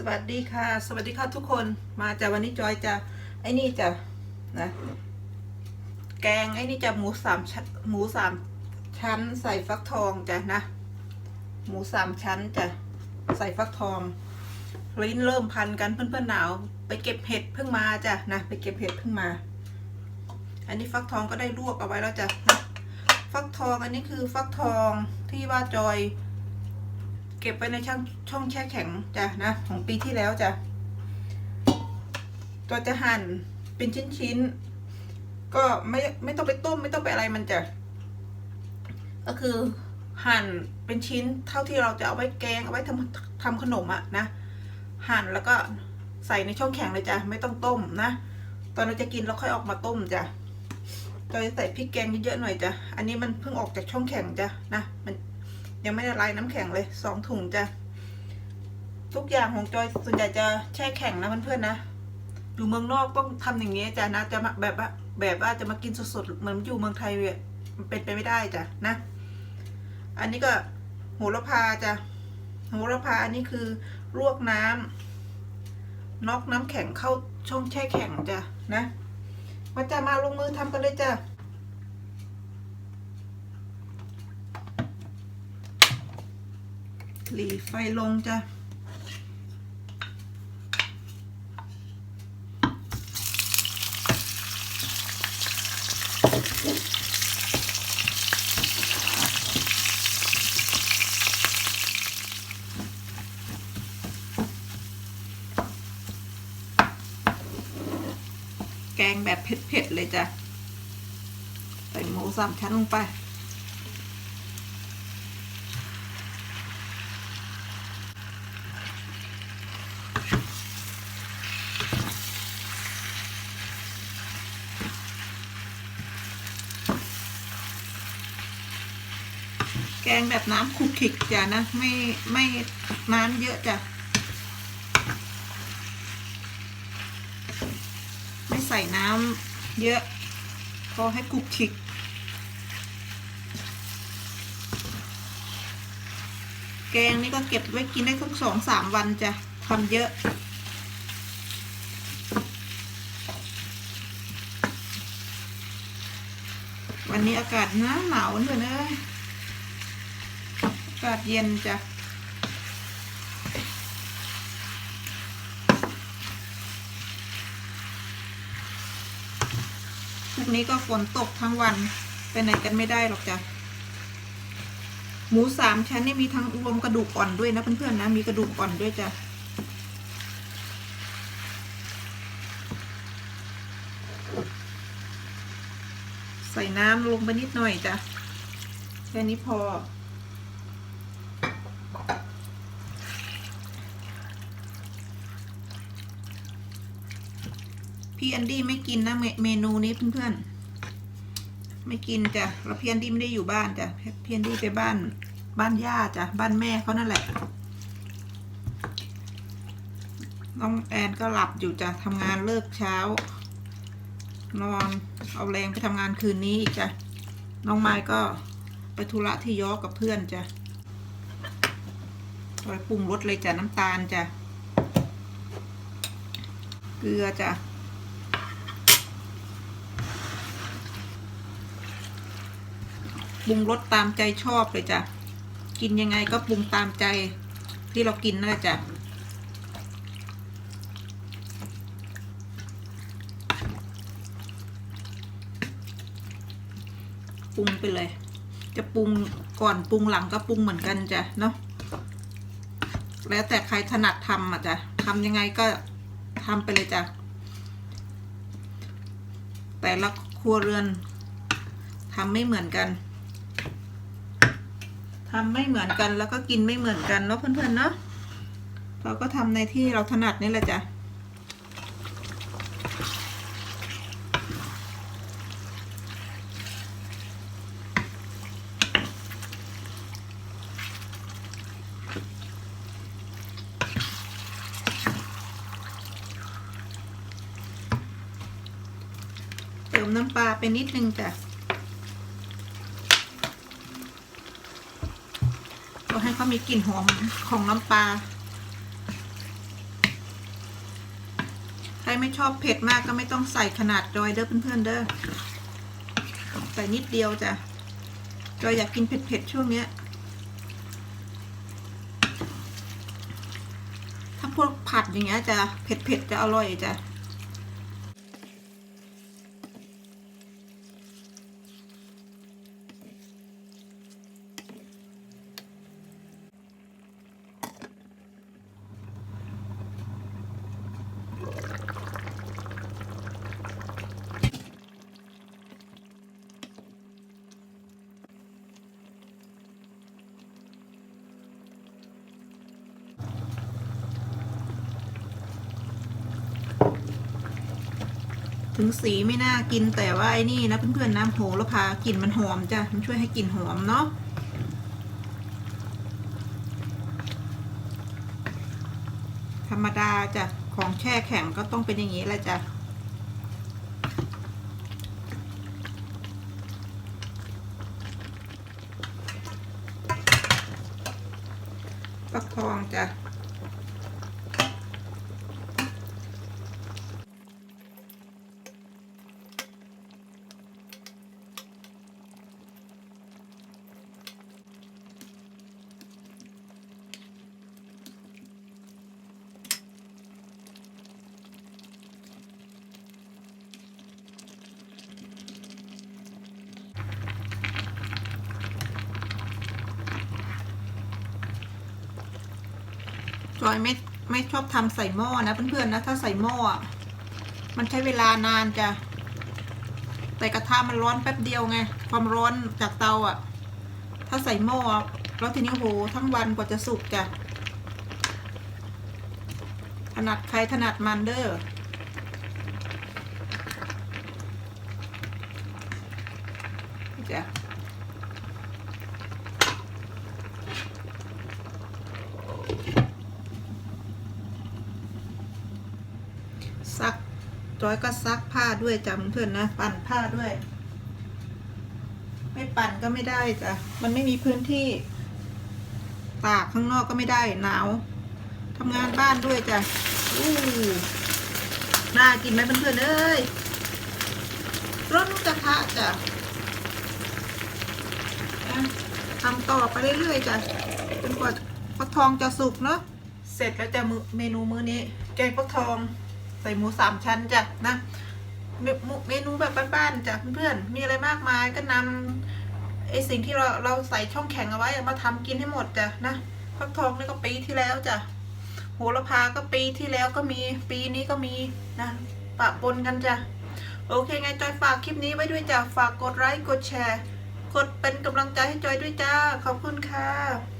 สวัสดีค่ะ สวัสดีค่ะทุกคนมาจากวันนี้จอยจะไอ้นี่จะนะ แกงไอ้นี่จะหมูสามชั้นหมูสามชั้นใส่ฟักทองจ้ะนะ หมูสามชั้นจะใส่ฟักทองลิ้นเริ่มพันกันเพื่อนๆหนาว ไปเก็บเห็ดเพิ่งมาจ้ะนะไปเก็บเห็ดเพิ่งมา อันนี้ฟักทองก็ได้ลวกเอาไว้แล้วจ้ะนะฟักทองอันนี้คือฟักทองที่ว่าจอย ก็บไว้ในช่องช่องแช่แข็งจ้ะนะของปีที่แล้วจ้ะตัวจะหั่นเป็นชิ้นๆ ก็ไม่ไม่ต้องไปต้ม ไม่ต้องไปอะไรมันจะก็คือหั่นเป็นชิ้นเท่าที่เราจะเอาไว้แกงเอาไว้ทำทำขนมอะนะหั่นแล้วก็ใส่ในช่องแข็งเลยจ้ะไม่ต้องต้มนะตอนเราจะกินเราค่อยออกมาต้มจ้ะเราจะใส่พริกแกงเยอะๆหน่อยจ้ะอันนี้มันเพิ่งออกจากช่องแข็งจ้ะนะมัน ยังไม่ได้ละลายน้ำแข็งเลยสองถุงจะทุกอย่างของจอยส่วนใหญ่จะแช่แข็งนะเพื่อนๆนะอยู่เมืองนอกต้องทำอย่างนี้จ้ะนะจะมาแบบว่าแบบว่าจะมากินสดๆเหมือนอยู่เมืองไทยเนี่ยมันเป็นไปไม่ได้จ้ะนะ อันนี้ก็โหระพาจ้ะโหระพาอันนี้คือลวกน้ำนอกน้ำแข็งเข้าช่องแช่แข็งจ้ะนะมาจะมาลงมือทำกันเลยจ้ะ หลีไฟลงจ้ะแกงแบบเผ็ดๆเลยจ้ะ ใส่หมูสามชั้นลงไป แกงแบบน้ำคลุกคลิกจ้ะนะ ไม่ไม่น้ำเยอะจ้ะ ไม่ใส่น้ำเยอะ พอให้คลุกคลิกแกงนี่ก็เก็บไว้กินได้ทุกสองสามวันจ้ะทำเยอะ วันนี้อากาศหนาวหนาวเหมือนเอ้ย อากาศเย็นจ้ะพรุ่งนี้ก็ฝนตกทั้งวัน ไปไหนกันไม่ได้หรอกจ้ะ หมูสามชั้นนี่มีทั้งรวมกระดูกอ่อนด้วยนะเพื่อนๆนะ มีกระดูกอ่อนด้วยจ้ะใส่น้ำลงไปนิดหน่อยจ้ะ แค่นี้พอ พี่แอนดี้ไม่กินนะเมเมนูนี้เพื่อนๆไม่กินจ้ะแล้วพี่แอนดี้ไม่ได้อยู่บ้านจ้ะพี่แอนดี้ไปบ้านบ้านย่าจ้ะบ้านแม่เขานั่นแหละน้องแอนก็หลับอยู่จ้ะทำงานเลิกเช้า นอนเอาแรงไปทำงานคืนนี้อีกจ้ะน้องไม้ก็ไปธุระที่ยอกกับเพื่อนจ้ะไปปรุงรสเลยจ้ะน้ำตาลจ้ะเกลือจ้ะ ปรุงรสตามใจชอบเลยจ้ะ กินยังไงก็ปรุงตามใจที่เรากินนั่นแหละจ้ะปรุงไปเลย จะปรุงก่อนปรุงหลังก็ปรุงเหมือนกันจ้ะเนาะ แล้วแต่ใครถนัดทำอะจ้ะทำยังไงก็ทำไปเลยจ้ะ แต่ละครัวเรือนทำไม่เหมือนกัน ทำไม่เหมือนกันแล้วก็กินไม่เหมือนกันเนาะเพื่อนๆเนาะเราก็ทำในที่เราถนัดนี่แหละจ้ะเติมน้ำปลาไปนิดนึงจ้ะ ให้เขามีกลิ่นหอมของน้ำปลา ใครไม่ชอบเผ็ดมากก็ไม่ต้องใส่ขนาดจอยเด้อเพื่อนๆเด้อ ใส่นิดเดียวจ้ะ จอยอยากกินเผ็ดๆช่วงเนี้ย ถ้าพวกผัดอย่างเงี้ยจะเผ็ดๆจะอร่อยจ้ะ ถึงสีไม่น่ากินแต่ว่าไอ้นี่นะเพื่อนๆน้ำโหระพากลิ่นมันหอมจ้ะมันช่วยให้กลิ่นหอมเนาะธรรมดาจ้ะของแช่แข็งก็ต้องเป็นอย่างนี้แหละจ้ะประคองจ้ะ จอยไม่ไม่ชอบทำใส่หม้อนะเพื่อนๆนะถ้าใส่หม้อมันใช้เวลานานจ้ะแต่กระทะมันร้อนแป๊บเดียวไง ความร้อนจากเตาอะ ถ้าใส่หม้อแล้วทีนี้โหทั้งวันกว่าจะสุกจ้ะถนัดใครถนัดมันเด้อจ้ะ ซัก จอยก็ซักผ้าด้วยจ้ะเพื่อนๆนะ ปั่นผ้าด้วย ไม่ปั่นก็ไม่ได้จ้ะมันไม่มีพื้นที่ตากข้างนอกก็ไม่ได้หนาวทำงานบ้านด้วยจ้ะอู้น่ากินไหมเพื่อนๆเอ้ยร้อนกระทะจ้ะทำต่อไปเรื่อยๆจ้ะจนกว่าฟักทองจะสุกเนาะเสร็จแล้วจะมือเมนูมื้อนี้แกงฟักทอง ส่หมูสามชั้นจ้ะนะเมนูเมนูแบบบ้านๆจ้ะเพื่อนๆมีอะไรมากมายก็นำไอสิ่งที่เราเราใส่ช่องแข็งเอาไว้มาทำกินให้หมดจ้ะนะฟักทองนี่ก็ปีที่แล้วจ้ะโหระพาก็ปีที่แล้วก็มีปีนี้ก็มีนะปะปนกันจ้ะโอเคไงจอยฝากคลิปนี้ไว้ด้วยจ้ะฝากกดไลค์กดแชร์ กดเป็นกำลังใจให้จอยด้วยจ้าขอบคุณค่ะ